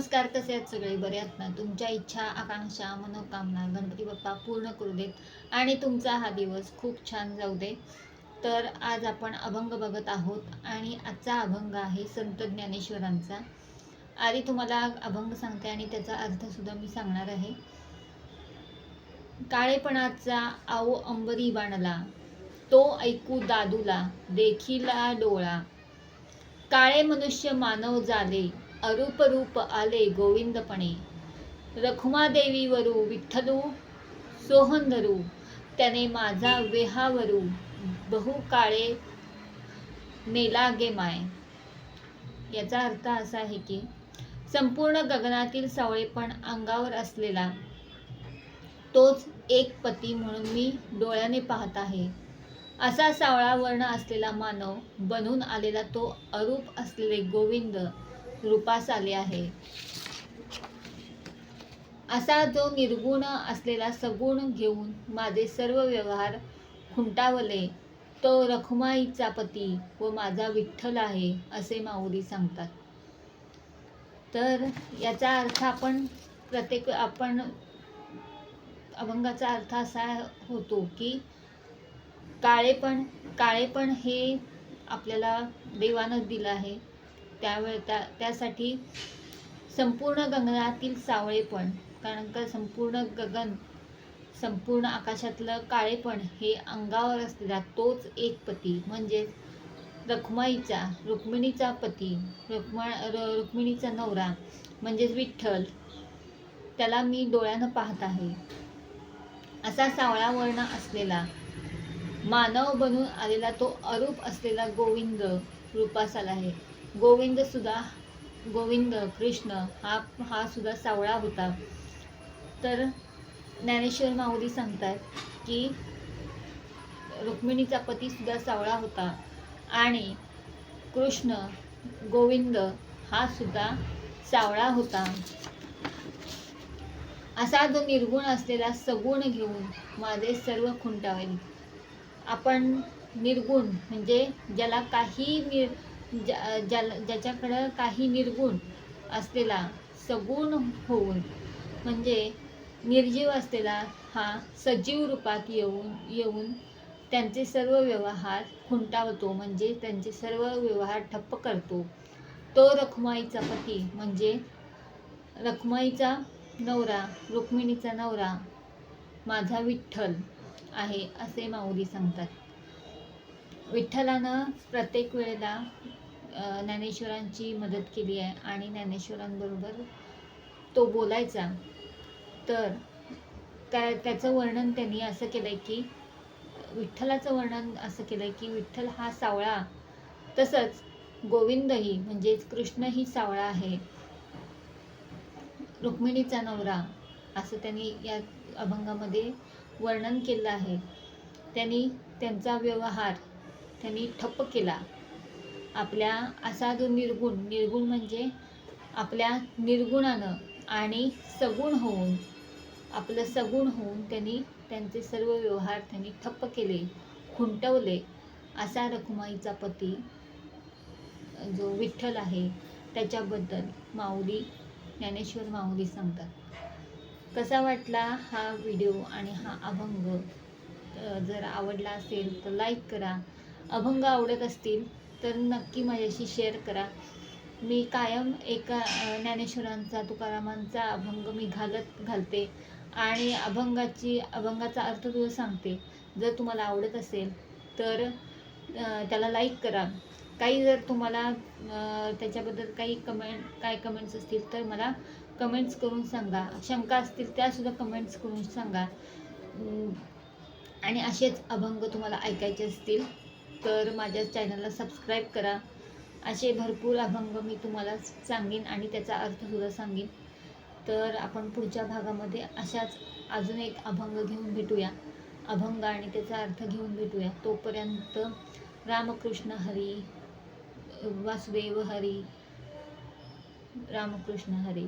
नमस्कार कसे आहेत सगळे? बरे आहेत ना? तुमच्या इच्छा आकांक्षा मनोकामना गणपती बाप्पा पूर्ण करू देत आणि तुमचा हा दिवस खूप छान जाऊ दे. तर आज आपण अभंग बघत आहोत आणि आजचा अभंग आहे संत ज्ञानेश्वरांचा. आधी तुम्हाला अभंग सांगते आणि त्याचा अर्थसुद्धा मी सांगणार आहे. काळेपणाचा आओ अंबरी बाणला तो ऐकू दादूला देखीला डोळा. काळे मनुष्य मानव झाले अरूप रूप आले गोविंदपणे. रखुमादेवीवरू विठ्ठलू सोहंदरू त्याने माझा वेहावरू बहु काळे नेला गे माय. याचा अर्थ असा आहे की संपूर्ण गगनातील सावळेपण अंगावर असलेला तोच एक पती म्हणून मी डोळ्याने पाहत आहे. असा सावळा वर्ण असलेला मानव बनून आलेला तो अरूप असलेले गोविंद रूपास आले आहे. असा जो निर्गुण असलेला सगुण घेऊन माझे सर्व व्यवहार खुंटावले तो रखुमाईचा पती व माझा विठ्ठल आहे असे माऊली सांगतात. तर याचा अर्थ आपण प्रत्येक आपण अभंगाचा अर्थ असा होतो की काळेपण काळेपण हे आपल्याला देवानं दिलं आहे. त्यावेळे त्या त्यासाठी संपूर्ण गगनातील सावळेपण कारण का संपूर्ण गगन संपूर्ण आकाशातलं काळेपण हे अंगावर असलेला तोच एक पती म्हणजेच रखुमाईचा रुक्मिणीचा पती रुक्मा रुक्मिणीचा नवरा म्हणजेच विठ्ठल त्याला मी डोळ्यानं पाहत आहे. असा सावळा वर्ण असलेला मानव बनून आलेला तो अरूप असलेला गोविंद रूपास आला आहे. गोविंद सुद्धा गोविंद कृष्ण हा हा सुद्धा सावळा होता. तर ज्ञानेश्वर माऊली सांगतात की रुक्मिणीचा पती सुद्धा सावळा होता आणि कृष्ण गोविंद हा सुद्धा सावळा होता. असा जो निर्गुण असलेला सगुण घेऊन माझे सर्व खुंटावेल. आपण निर्गुण म्हणजे ज्याला काही निर ज्या ज्याला ज्याच्याकडं काही निर्गुण असलेला सगुण होऊन म्हणजे निर्जीव असलेला हा सजीव रूपात येऊन येऊन त्यांचे सर्व व्यवहार खुंटावतो म्हणजे त्यांचे सर्व व्यवहार ठप्प करतो. तो रखुमाईचा पती म्हणजे रखुमाईचा नवरा रुक्मिणीचा नवरा माझा विठ्ठल आहे असे माऊली सांगतात. विठ्ठलानं प्रत्येक वेळेला ज्ञानेश्वरांची मदत केली आहे आणि ज्ञानेश्वरांबरोबर तो बोलायचा. तर त्या त्याचं वर्णन त्यांनी असं केलं आहे की विठ्ठलाचं वर्णन असं केलं आहे की विठ्ठल हा सावळा. तसंच गोविंदही म्हणजेच कृष्णही सावळा आहे. रुक्मिणीचा नवरा असं त्यांनी या अभंगामध्ये वर्णन केलं आहे. त्यांनी त्यांचा व्यवहार त्यांनी ठप्प केला. आपल्या असा जो निर्गुण निर्गुण म्हणजे आपल्या निर्गुणानं आणि सगुण होऊन आपलं सगुण होऊन त्यांनी त्यांचे सर्व व्यवहार त्यांनी ठप्प केले खुंटवले असा रखुमाईचा पती जो विठ्ठल आहे त्याच्याबद्दल माऊली ज्ञानेश्वर माऊली सांगतात. कसा वाटला हा व्हिडिओ आणि हा अभंग? जर आवडला असेल तर लाईक करा. अभंग आवडत असतील तर नक्की माझ्याशी शेअर करा. मी कायम एका ज्ञानेश्वरांचा तुकारामांचा अभंग मी घालत घालते. आणि अभंगाची अभंगाचा अर्थ तुला सांगते. जर तुम्हाला आवडत असेल तर त्याला लाईक करा. काही जर तुम्हाला त्याच्याबद्दल काही कमेंट काय कमेंट्स असतील तर मला कमेंट्स करून सांगा. शंका असतील त्यासुद्धा कमेंट्स करून सांगा. आणि असेच अभंग तुम्हाला ऐकायचे असतील तर माझ्या चॅनलला सबस्क्राईब करा. असे भरपूर अभंग मी तुम्हाला सांगेन आणि त्याचा अर्थसुद्धा सांगेन. तर आपण पुढच्या भागामध्ये अशाच अजून एक अभंग घेऊन भेटूया. अभंग आणि त्याचा अर्थ घेऊन भेटूया. तोपर्यंत रामकृष्ण हरी वासुदेव हरी रामकृष्ण हरी.